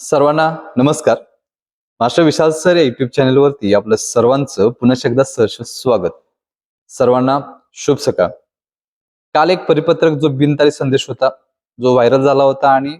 सर्वांना नमस्कार. Master Vishal sir या युट्यूब चॅनलवरती आपलं सर्वांचं पुन्हा एकदा सहर्ष स्वागत. सर्वांना शुभ सकाळ. काल एक परिपत्रक जो बिनतारी संदेश होता जो व्हायरल झाला होता आणि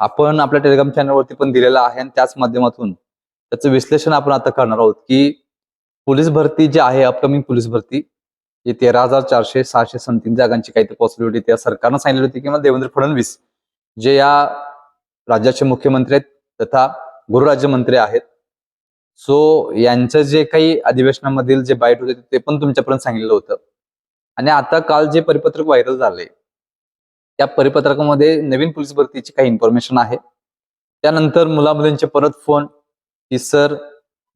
आपण आपल्या टेलिग्राम चॅनलवरती पण दिलेला आहे आणि त्याच माध्यमातून त्याचं विश्लेषण आपण आता करणार आहोत की पोलीस भरती जी आहे अपकमिंग पोलीस भरती जी तेरा हजार चारशे सहाशे समथिंग जागांची काही पॉसिबिलिटी त्या सरकारनं सांगितली होती किंवा देवेंद्र फडणवीस जे या राज्याचे मुख्यमंत्री आहेत तथा गृहराज्यमंत्री आहेत. सो यांचं जे काही अधिवेशनामधील जे बाईट होते ते पण तुमच्यापर्यंत सांगितलं होतं. आणि आता काल जे परिपत्रक व्हायरल झाले त्या परिपत्रकामध्ये नवीन पोलीस भरतीची काही इन्फॉर्मेशन आहे. त्यानंतर मुलामुलींचे परत फोन की सर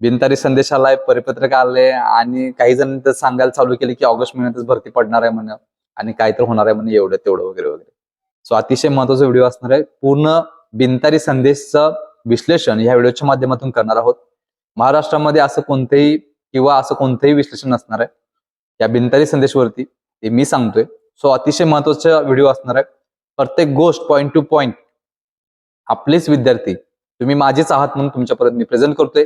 बिनतारी संदेश आलाय परिपत्रक आले आणि काही जण तर सांगायला चालू केले की ऑगस्ट महिन्यातच भरती पडणार आहे म्हणे आणि काय तर होणार आहे म्हणे एवढं तेवढं वगैरे वगैरे. सो अतिशय महत्त्वाचा व्हिडिओ असणार आहे. पूर्ण बिनतारी संदेशचं विश्लेषण ह्या व्हिडिओच्या माध्यमातून करणार आहोत. महाराष्ट्रामध्ये असं कोणतेही किंवा असं कोणतंही विश्लेषण नसणार आहे. या बिनतारी संदेशवरती ते मी सांगतोय. सो अतिशय महत्त्वाचा व्हिडिओ असणार आहे. प्रत्येक गोष्ट पॉईंट टू पॉईंट आपलेच विद्यार्थी तुम्ही माझेच आहात म्हणून तुमच्यापर्यंत मी प्रेझेंट करतोय.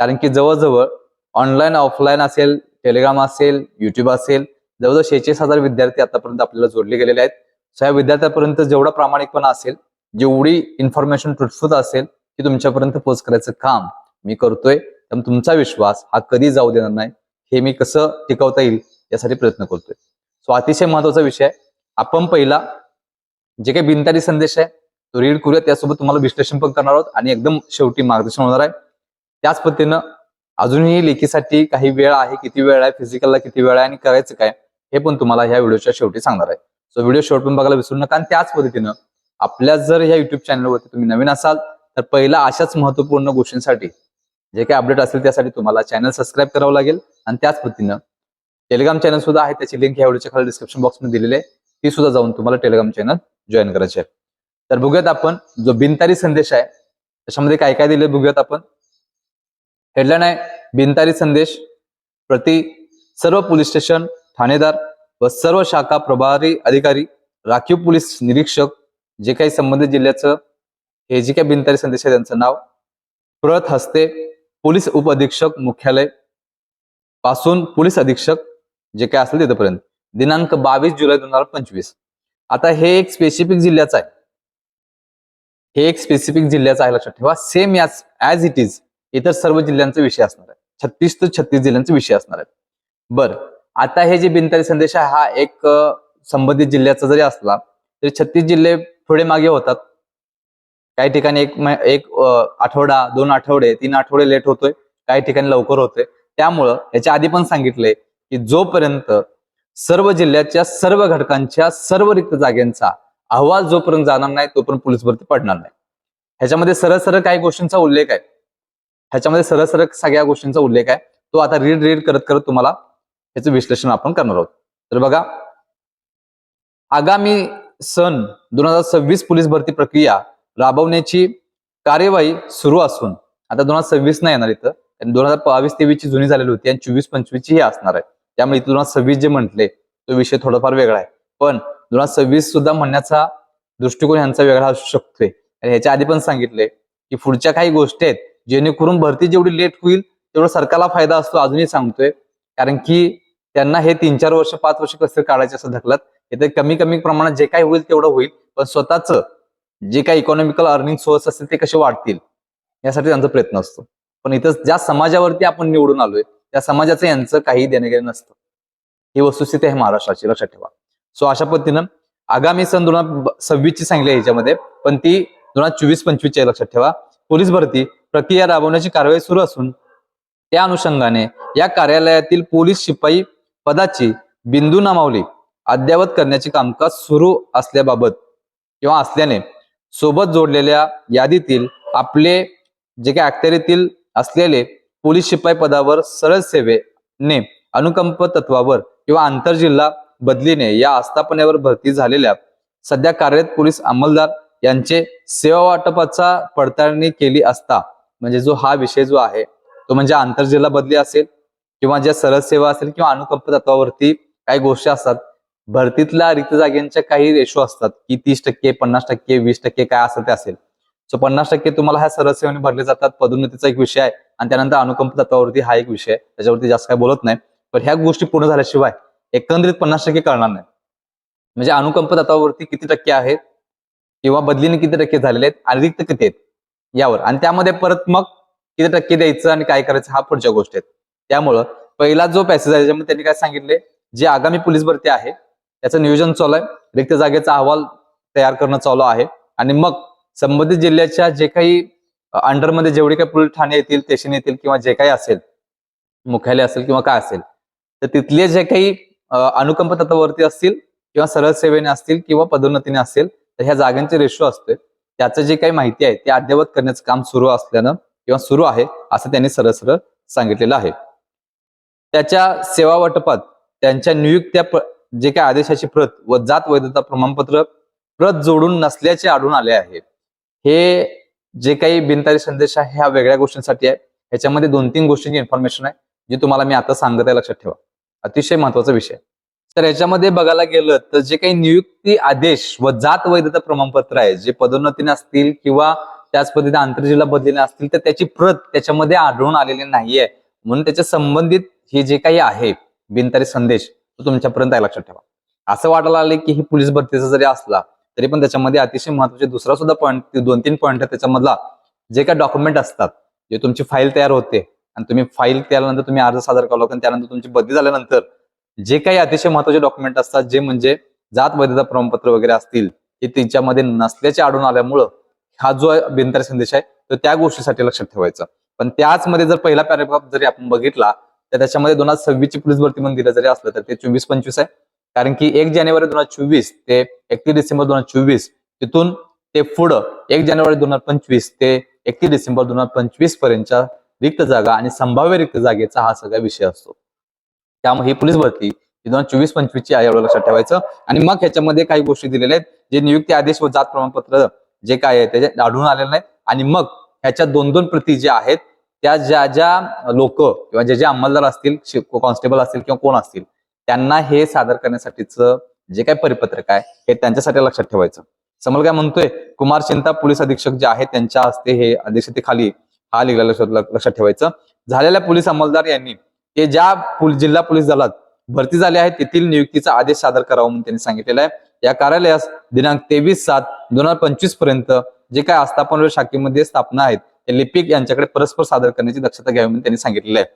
कारण की जवळजवळ ऑनलाईन ऑफलाईन असेल टेलिग्राम असेल युट्यूब असेल जवळजवळ शेहेचाळीस हजार विद्यार्थी आतापर्यंत आपल्याला जोडले गेलेले आहेत. सो या विद्यार्थ्यापर्यंत जेवढा प्रामाणिकपणा असेल जेवढी इन्फॉर्मेशन ट्रुथफुल असेल ती तुमच्यापर्यंत पोच करायचं काम मी करतोय. तर तुमचा विश्वास हा कधी जाऊ देणार नाही हे मी कसं टिकवता येईल यासाठी प्रयत्न करतोय. सो अतिशय महत्त्वाचा विषय आहे. आपण पहिला जे काही बिनतारी संदेश आहे तो रीड करूया. त्यासोबत तुम्हाला विश्लेषण पण करणार आहोत आणि एकदम शेवटी मार्गदर्शन होणार आहे. त्याच पद्धतीनं अजूनही लेखीसाठी काही वेळ आहे किती वेळ आहे फिजिकलला किती वेळ आहे आणि करायचं काय हे पण तुम्हाला ह्या व्हिडिओच्या शेवटी सांगणार आहे. सो व्हिडिओ शेवट पण बघायला विसरू नका आणि त्याच पद्धतीनं आपल्या जर या युट्यूब चॅनलवरती तुम्ही नवीन असाल तर पहिला अशाच महत्त्वपूर्ण गोष्टींसाठी जे काही अपडेट असेल त्यासाठी तुम्हाला चॅनल सबस्क्राईब करावं लागेल. आणि त्याच पद्धतीनं टेलिग्राम चॅनल सुद्धा आहे त्याची लिंक ह्या व्हिडिओच्या खाली डिस्क्रिप्शन बॉक्समध्ये दिलेली आहे. ती सुद्धा जाऊन तुम्हाला टेलिग्राम चॅनल जॉईन करायचे आहे. तर बघूयात आपण जो बिनतारी संदेश आहे त्याच्यामध्ये काय काय दिले बघूयात आपण. हेडलाईन आहे बिनतारी संदेश प्रति सर्व पोलीस स्टेशन ठाणेदार व सर्व शाखा प्रभारी अधिकारी राखीव पोलीस निरीक्षक जे काही संबंधित जिल्ह्याचं हे जे काही बिनतारी संदेश आहे त्यांचं नाव. प्रत हस्ते पोलीस उप अधीक्षक मुख्यालय. पासून पोलीस अधीक्षक जे काय असेल तिथपर्यंत. दिनांक बावीस जुलै दोन हजार पंचवीस. आता हे एक स्पेसिफिक जिल्ह्याचं आहे. हे एक स्पेसिफिक जिल्ह्याचं आहे लक्षात ठेवा. सेम याच ॲज इट इज इतर सर्व जिल्ह्यांचा विषय असणार आहे छत्तीस ते छत्तीस जिल्ह्यांचा विषय असणार आहे बर आता हे जे बिनतारी संदेश आहे हा एक संबंधित जिल्ह्याचा जरी असला तरी छत्तीस जिल्हे थोडे मागे होतात. काही ठिकाणी एक एक आठवडा दोन आठवडे तीन आठवडे लेट होतोय. काही ठिकाणी लवकर होतोय. त्यामुळं याच्या आधी पण सांगितलंय की जोपर्यंत सर्व जिल्ह्याच्या सर्व घटकांच्या सर्व रिक्त जागेंचा अहवाल जोपर्यंत जाणार नाही तोपर्यंत पोलीस भरती पडणार नाही. ह्याच्यामध्ये सरळ सरळ काही गोष्टींचा उल्लेख आहे. ह्याच्यामध्ये सरळ सरळ सगळ्या गोष्टींचा उल्लेख आहे. तो आता रीड रीड करत करत तुम्हाला ह्याचं विश्लेषण आपण करणार आहोत. तर बघा आगामी सन दोन हजार सव्वीस पोलीस भरती प्रक्रिया राबवण्याची कार्यवाही सुरू असून आता दोन हजार सव्वीस नाही येणार इथं दोन हजार बावीस तेवीस ची जुनी झालेली होती आणि चोवीस पंचवीस ची ही असणार आहे. त्यामुळे इथं दोन हजार सव्वीस जे म्हटले तो विषय थोडाफार वेगळा आहे. पण दोन हजार सव्वीस सुद्धा म्हणण्याचा दृष्टिकोन यांचा वेगळा असू शकतोय. आणि ह्याच्या आधी पण सांगितले की पुढच्या काही गोष्टी आहेत जेणेकरून भरती जेवढी लेट होईल तेवढा सरकारला फायदा असतो अजूनही सांगतोय. कारण की त्यांना हे तीन चार वर्ष पाच वर्ष कसं काढायचे असं धकलत इथे कमी कमी प्रमाणात जे काही होईल तेवढं होईल पण स्वतःच जे काही इकॉनॉमिकल अर्निंग सोर्स असतील ते कसे वाढतील यासाठी त्यांचा प्रयत्न असतो. पण इथं ज्या समाजावरती आपण निवडून आलोय त्या समाजाचं यांचं काही देणं घेणं नसतं. ही वस्तुस्थिती आहे महाराष्ट्राची लक्षात ठेवा. सो अशा पद्धतीनं आगामी सन दोन हजार सव्वीस ची सांगली आहे पण ती दोन हजार चोवीस पंचवीस आहे लक्षात ठेवा. पोलीस भरती प्रक्रिया राबवण्याची कारवाई सुरू असून त्या अनुषंगाने या कार्यालयातील पोलीस शिपाई पदाची बिंदू नामावली. अद्ययावत करण्याचे कामकाज सुरू असल्याबाबत किंवा असल्याने सोबत जोडलेल्या यादीतील आपले जे काही अखत्यारीतील असलेले पोलीस शिपाई पदावर सरळ सेवेने अनुकंप तत्वावर किंवा आंतरजिल्हा बदलीने या आस्थापनेवर भरती झालेल्या सध्या कार्यरत पोलीस अंमलदार यांचे सेवा वाटपाचा पडताळणी केली असता म्हणजे जो हा विषय जो आहे तो म्हणजे आंतरजिल्हा बदली असेल किंवा ज्या सरळ सेवा असेल किंवा अनुकंप तत्वावरती काही गोष्टी असतात भरतीतल्या रिक्त जागेंच्या काही रेशो असतात की तीस टक्के पन्नास टक्के वीस टक्के काय असं ते असेल. सो पन्नास टक्के तुम्हाला ह्या सरळ सेवेने भरले जातात. पदोन्नतीचा एक विषय आहे आणि त्यानंतर अनुकंप तत्वावरती हा एक विषय आहे. त्याच्यावरती जास्त काय बोलत नाही. पण ह्या गोष्टी पूर्ण झाल्याशिवाय एकंदरीत पन्नास टक्के कळणार नाही. म्हणजे अनुकंप तत्वावरती किती टक्के आहेत किंवा बदलीने किती टक्के झालेले आहेत आणि रिक्त किती आहेत यावर. आणि त्यामध्ये परत मग किती टक्के द्यायचं आणि काय करायचं हा पुढच्या गोष्टी आहेत. त्यामुळं पहिला जो पॅसेज आहे त्याच्यामध्ये त्यांनी काय सांगितले जे आगामी पोलीस भरती आहे त्याचं नियोजन चालू आहे. रिक्त जागेचा अहवाल तयार करणं चालू आहे. आणि मग संबंधित जिल्ह्याच्या जे काही अंडरमध्ये जेवढे काही पोलीस ठाणे येतील स्टेशन येतील किंवा जे काही असेल मुख्यालय असेल किंवा काय असेल तर तिथले जे काही अनुकंप तत्वावरती असतील किंवा सरळ सेवेने असतील किंवा पदोन्नतीने असेल तर ह्या जागांचे रेशो असते त्याचं जे काही माहिती आहे ते अद्ययावत करण्याचं काम सुरू असल्यानं किंवा सुरू आहे असं त्यांनी सरळ सरळ सांगितलेलं आहे. त्याच्या सेवा वाटपात त्यांच्या नियुक्त्या जे काही आदेशाची प्रत व जात वैधता प्रमाणपत्र प्रत जोडून नसल्याचे आढळून आले आहे हे जे काही बिनतारी संदेश आहे ह्या वेगळ्या गोष्टींसाठी आहे. ह्याच्यामध्ये दोन तीन गोष्टींची इन्फॉर्मेशन आहे जी तुम्हाला मी आता सांगत आहे लक्षात ठेवा. अतिशय महत्त्वाचा विषय तर याच्यामध्ये बघायला गेलं तर जे काही नियुक्ती आदेश व जात वैधता प्रमाणपत्र आहे जे पदोन्नतीने असतील किंवा त्याच पद्धतीने आंतरजिल्हा बदलीने असतील तर त्याची प्रत त्याच्यामध्ये आढळून आलेली नाहीये. म्हणून त्याच्या संबंधित हे जे काही आहे बिनतारी संदेश तो तुमच्यापर्यंत आहे लक्षात ठेवा. असं वाटायला आले की ही पोलीस भरतीचा जरी असला तरी पण त्याच्यामध्ये अतिशय महत्त्वाचे दुसरा सुद्धा पॉईंट दोन तीन पॉईंट आहे त्याच्यामधला जे काही डॉक्युमेंट असतात जे तुमची फाईल तयार होते आणि तुम्ही फाईल त्यानंतर तुम्ही अर्ज सादर केला लागतो त्यानंतर तुमची बदली झाल्यानंतर जे काही अतिशय महत्त्वाचे डॉक्युमेंट असतात जे म्हणजे जात वैधता प्रमाणपत्र वगैरे असतील हे तिच्यामध्ये नसल्याचे आढळून आल्यामुळं हा जो बिनतर संदेश आहे तो त्या गोष्टीसाठी लक्षात ठेवायचा. पण त्याच मध्ये जर पहिला पॅरेग्राफ जरी आपण बघितला तर त्याच्यामध्ये दोन हजार सव्वीस ची पोलीस भरती म्हणून दिलं जरी असलं तर ते चोवीस पंचवीस आहे. कारण की एक जानेवारी दोन हजार चोवीस ते एकतीस डिसेंबर दोन हजार चोवीस तिथून ते पुढं एक जानेवारी दोन हजार पंचवीस ते एकतीस डिसेंबर दोन हजार पंचवीस पर्यंतच्या रिक्त जागा आणि संभाव्य रिक्त जागेचा हा सगळा विषय असतो. त्यामुळे ही पोलीस भरती ही दोन हजार चोवीस पंचवीस ची आहे एवढं लक्षात ठेवायचं. आणि मग ह्याच्यामध्ये काही गोष्टी दिलेल्या आहेत. जे नियुक्ती आदेश व जात प्रमाणपत्र जे काय आहे त्याचे आढळून आलेलं नाही. आणि मग ह्याच्या दोन दोन प्रती ज्या आहेत त्या ज्या ज्या लोक किंवा जे जे अंमलदार असतील कॉन्स्टेबल असतील किंवा कोण असतील त्यांना हे सादर करण्यासाठीच जे काही परिपत्रक आहे हे त्यांच्यासाठी लक्षात ठेवायचं. समोर काय म्हणतोय कुमार चिंता पोलीस अधीक्षक जे आहेत त्यांच्या हस्ते हे अध्यक्षतेखाली हा लिहिलेला लक्षात लक्षात ठेवायचं. झालेल्या पोलीस अंमलदार यांनी ते ज्या जिल्हा पोलीस दलात भरती झाले आहेत तेथील नियुक्तीचा आदेश सादर करावा म्हणून त्यांनी सांगितलेला आहे. या कार्यालयास दिनांक तेवीस सात दोन हजार पंचवीसपर्यंत जे काय आस्थापन व शाखेमध्ये स्थापना आहेत लिपिक यांच्याकडे परस्पर सादर करण्याची दक्षता घ्यावी म्हणून त्यांनी सांगितलेलं आहे.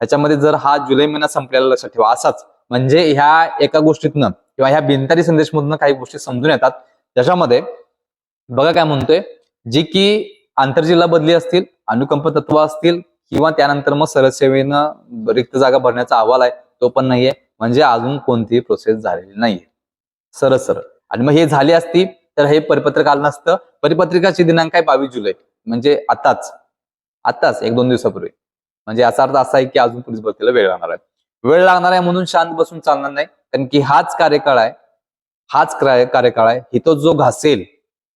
ह्याच्यामध्ये जर हा जुलै महिना संपलेला लक्षात ठेवा. असाच म्हणजे ह्या एका गोष्टीतनं किंवा ह्या बिनतारी संदेशमधून काही गोष्टी समजून येतात. ज्याच्यामध्ये बघा काय म्हणतोय. जी की आंतरजिल्हा बदली असतील अनुकंप तत्व असतील किंवा त्यानंतर मग सरसेवेनं रिक्त जागा भरण्याचा अहवाल आहे तो पण नाहीये. म्हणजे अजून कोणतीही प्रोसेस झालेली नाहीये. सरळ सरळ आणि मग हे झाली असती तर हे परिपत्रक आलं नसतं. परिपत्रिकाची दिनांक आहे बावीस जुलै. म्हणजे आताच आताच एक दोन दिवसापूर्वी. म्हणजे याचा अर्थ असा आहे की अजून पोलीस भरतीला वेळ लागणार आहे. वेळ लागणार आहे म्हणून शांत बसून चालणार नाही कारण की हाच कार्यकाळ आहे हाच कार्यकाळ आहे. हितो जो घासेल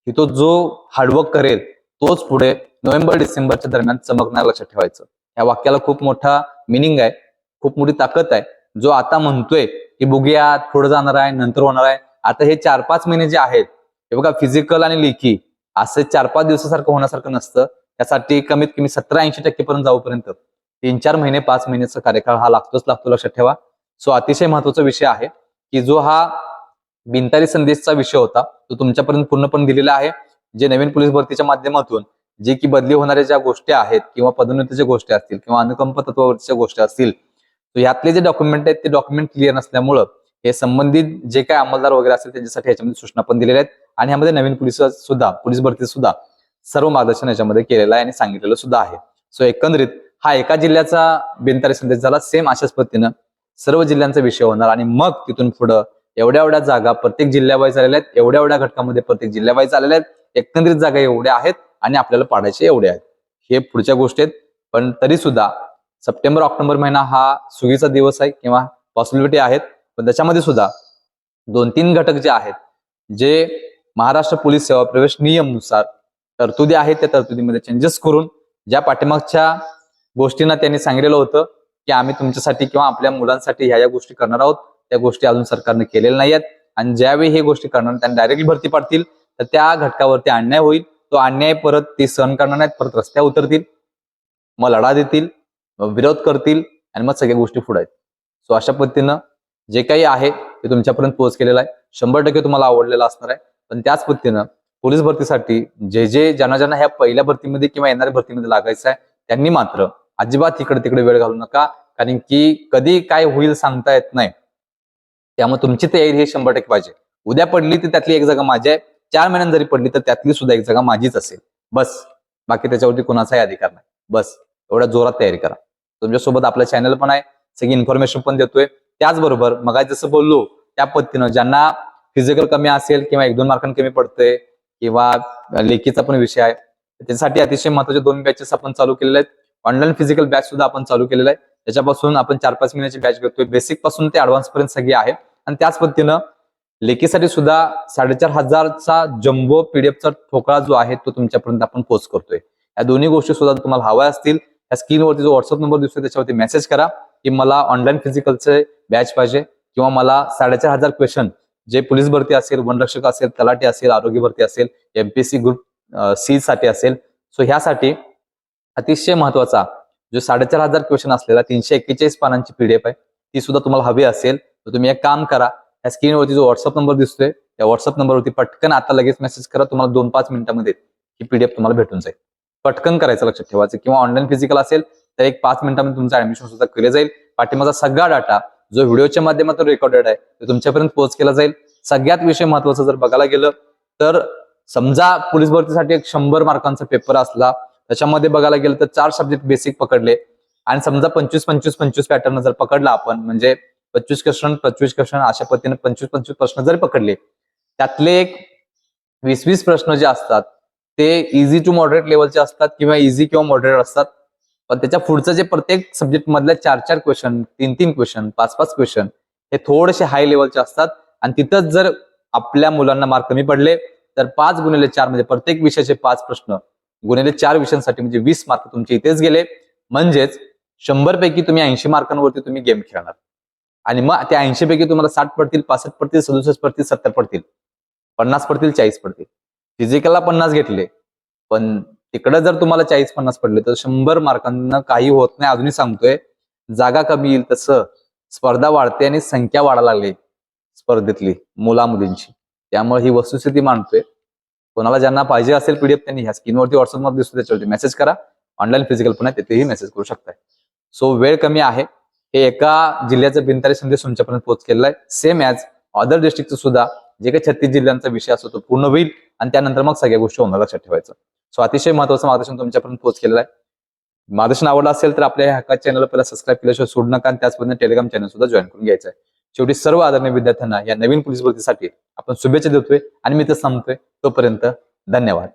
हितो जो हार्डवर्क करेल तोच पुढे नोव्हेंबर डिसेंबरच्या दरम्यान चमकणार लक्षात ठेवायचं. या वाक्याला खूप मोठा मिनिंग आहे खूप मोठी ताकद आहे. जो आता म्हणतोय की बघूया पुढे जाणार आहे नंतर होणार आहे. आता हे चार पाच महिने जे आहेत हे बघा फिजिकल आणि लेखी. असं चार पाच दिवसासारखं होण्यासारखं नसतं. त्यासाठी कमीत कमी सतरा ऐंशी टक्केपर्यंत जाऊपर्यंत तीन चार महिने पाच महिन्याचा कार्यकाळ हा लागतोच लागतो लक्षात ठेवा. सो अतिशय महत्त्वाचा विषय आहे की जो हा बिनतारी संदेशचा विषय होता तो तुमच्यापर्यंत पूर्णपणे दिलेला आहे. जे नवीन पोलीस भरतीच्या माध्यमातून जे की बदली होणाऱ्या ज्या गोष्टी आहेत किंवा पदोन्नतीच्या गोष्टी असतील किंवा अनुकंप तत्वावरच्या गोष्टी असतील तर यातले जे डॉक्युमेंट आहेत ते डॉक्युमेंट क्लिअर नसल्यामुळं हे संबंधित जे काही अंमलदार वगैरे असतील त्यांच्यासाठी याच्यामध्ये सूचना पण दिलेल्या आहेत. आणि यामध्ये नवीन पोलीस सुद्धा पोलीस भरती सुद्धा सर्व मार्गदर्शन याच्यामध्ये केलेलं आहे आणि सांगितलेलं सुद्धा आहे. सो एकंदरीत हा एका जिल्ह्याचा बिनतारी संदेश झाला. सेम अशाच पद्धतीनं सर्व जिल्ह्यांचा विषय होणार आणि मग तिथून पुढं एवढ्या एवढ्या जागा प्रत्येक जिल्ह्यावाईज आलेल्या आहेत एवढ्या एवढ्या घटकामध्ये प्रत्येक जिल्ह्यावाईज आलेल्या आहेत एकंदरीत जागा एवढ्या आहेत आणि आपल्याला पाडायचे एवढे आहेत. हे पुढच्या गोष्टी आहेत. पण तरी सुद्धा सप्टेंबर ऑक्टोबर महिना हा सुगीचा दिवस आहे किंवा पॉसिबिलिटी आहेत. पण त्याच्यामध्ये सुद्धा दोन तीन घटक जे आहेत जे महाराष्ट्र पोलीस सेवा प्रवेश नियमनुसार तरतुदी आहेत त्या तरतुदीमध्ये चेंजेस करून ज्या पाठीमागच्या गोष्टींना त्यांनी सांगितलेलं होतं की आम्ही तुमच्यासाठी किंवा आपल्या मुलांसाठी ह्या या गोष्टी करणार आहोत त्या गोष्टी अजून सरकारने केलेल्या नाही आहेत आणि ज्यावेळी हे गोष्टी करणार त्यांना डायरेक्टली भरती पाडतील तर त्या घटकावरती अन्याय होईल. तो अन्याय परत ते सहन करणार नाहीत परत रस्त्या उतरतील मग लढा देतील विरोध करतील आणि मग सगळ्या गोष्टी पुढे आहेत. सो अशा पद्धतीनं जे काही आहे ते तुमच्यापर्यंत पोहोच केलेलं आहे. शंभर टक्के तुम्हाला आवडलेलं असणार आहे. पण त्याच पद्धतीनं पोलीस भरतीसाठी जे जे ज्यांना ज्यांना ह्या पहिल्या भरतीमध्ये किंवा येणाऱ्या भरतीमध्ये लागायचं आहे त्यांनी मात्र अजिबात इकडे तिकडे वेळ घालू नका. कारण की कधी काय होईल सांगता येत नाही. त्यामुळे तुमची तयारी हे शंभर टक्के पाहिजे. उद्या पडली तर त्यातली एक जागा माझी आहे. चार महिन्यात जरी पडली तर त्यातली सुद्धा एक जागा माझीच असेल. बस. बाकी त्याच्यावरती कोणाचाही अधिकार नाही. बस. एवढ्या जोरात तयारी करा. तुमच्यासोबत आपलं चॅनल पण आहे. सगळी इन्फॉर्मेशन पण देतोय. त्याचबरोबर मग जसं बोललो त्या पद्धतीनं ज्यांना फिजिकल कमी असेल किंवा एक दोन मार्कांनी कमी पडतंय किंवा लेखीचा पण विषय आहे. त्याच्यासाठी अतिशय महत्त्वाचे दोन बॅचेस आपण चालू केलेले आहेत. ऑनलाईन फिजिकल बॅच सुद्धा आपण चालू केलेला आहे त्याच्यापासून आपण चार पाच महिन्याची बॅच घेतोय. बेसिकपासून ते ऍडव्हान्स पर्यंत सगळी आहे. आणि त्याच पद्धतीनं लेखीसाठी सुद्धा साडेचार हजारचा जम्बो पीडीएफचा ठोकळा जो आहे तो तुमच्यापर्यंत आपण पोच करतोय. या दोन्ही गोष्टी सुद्धा तुम्हाला हव्या असतील या स्क्रीनवरती जो व्हॉट्सअप नंबर दिसतोय त्याच्यावरती मेसेज करा की मला ऑनलाईन फिजिकलचे बॅच पाहिजे किंवा मला साडेचार हजार क्वेश्चन जे पोलीस भरती असेल वनरक्षक असेल तलाठी असेल आरोग्य भरती असेल एमपीएससी ग्रुप सी साठी असेल. सो ह्यासाठी अतिशय महत्त्वाचा जो साडेचार हजार क्वेश्चन असलेला तीनशे एक्केचाळीस पानांची पीडीएफ आहे ती सुद्धा तुम्हाला हवी असेल. तर तुम्ही एक काम करा या स्क्रीनवरती जो व्हॉट्सअप नंबर दिसतोय त्या व्हॉट्सअप नंबरवरती पटकन आता लगेच मेसेज करा तुम्हाला दोन पाच मिनिटांमध्ये ही पीडीएफ तुम्हाला भेटून जाईल. पटकन करायचं लक्षात ठेवायचं. किंवा ऑनलाईन फिजिकल असेल तर एक पाच मिनिटांमध्ये तुमचं ऍडमिशन सुद्धा केलं जाईल. पाठिंबाचा सगळा डाटा जो व्हिडिओच्या माध्यमातून रेकॉर्डेड आहे तो तुमच्यापर्यंत पोहोच केला जाईल. सगळ्यात विषय महत्त्वाचा जर बघायला गेलं तर समजा पोलीस भरतीसाठी एक शंभर मार्कांचा पेपर असला त्याच्यामध्ये बघायला गेलं तर चार सब्जेक्ट बेसिक पकडले. आणि समजा पंचवीस पंचवीस पंचवीस पॅटर्न जर पकडला आपण म्हणजे पंचवीस क्वेश्चन पंचवीस क्वेश्चन अशा पद्धतीने पंचवीस पंचवीस प्रश्न जरी पकडले त्यातले एक वीस वीस प्रश्न जे असतात ते इझी टू मॉडरेट लेवलचे असतात किंवा इझी किंवा मॉडरेट असतात. पण त्याच्या पुढचं जे प्रत्येक सब्जेक्ट मधले चार चार क्वेश्चन तीन तीन क्वेश्चन पाच पाच क्वेश्चन हे थोडेसे हाय लेवलचे असतात. आणि तिथंच जर आपल्या मुलांना मार्क कमी पडले तर पाच गुणिले चार म्हणजे प्रत्येक विषयाचे पाच प्रश्न गुणिले चार विषयांसाठी म्हणजे वीस मार्क तुमचे इथेच गेले. म्हणजेच शंभर पैकी तुम्ही ऐंशी मार्कांवरती तुम्ही गेम खेळणार. आणि मग त्या ऐंशी पैकी तुम्हाला साठ पडतील पासष्ट पडतील सदुसष्ट पडतील सत्तर पडतील पन्नास पडतील चाळीस पडतील. फिजिकलला पन्नास घेतले पण तिकडं जर तुम्हाला चाळीस पन्नास पडले तर शंभर मार्कांना काही होत नाही. अजूनही सांगतोय जागा कमी येईल तसं. स्पर्धा वाढते आणि संख्या वाढायला लागली स्पर्धेतली मुला मुलींची त्यामुळे ही वस्तुस्थिती मांडतोय. कोणाला ज्यांना पाहिजे असेल पीडीएफ त्यांनी ह्या स्क्रीनवरती व्हॉट्सअपमध्ये दिसतो त्याच्यावरती मेसेज करा. ऑनलाईन फिजिकल पण आहे तिथेही मेसेज करू शकताय. सो वेळ कमी आहे. हे एका जिल्ह्याचं बिनतारी संदेश तुमच्यापर्यंत पोहोच केलेला आहे सेम ॲज अदर डिस्ट्रिक्टचं सुद्धा. जे काही छत्तीस जिल्ह्यांचा विषय असतो तो पूर्ण होईल आणि त्यानंतर मग सगळ्या गोष्टी होणार लक्षात ठेवायचं. सो अतिशय महत्वाचं मार्गदर्शन तुमच्यापर्यंत पोहोच केलेलं आहे. मार्गदर्शन आवडलं असेल तर आपल्या ह्या चॅनलला पहिला सबस्क्राईब केल्याशिवाय सोडू नका आणि त्याच टेलिग्राम चॅनल सुद्धा जॉईन करून घ्यायचं आहे. शेवटी सर्व आदरणीय विद्यार्थ्यांना या नवीन पोलीस भरतीसाठी आपण शुभेच्छा देतोय आणि मी ते सांगतोय तोपर्यंत धन्यवाद.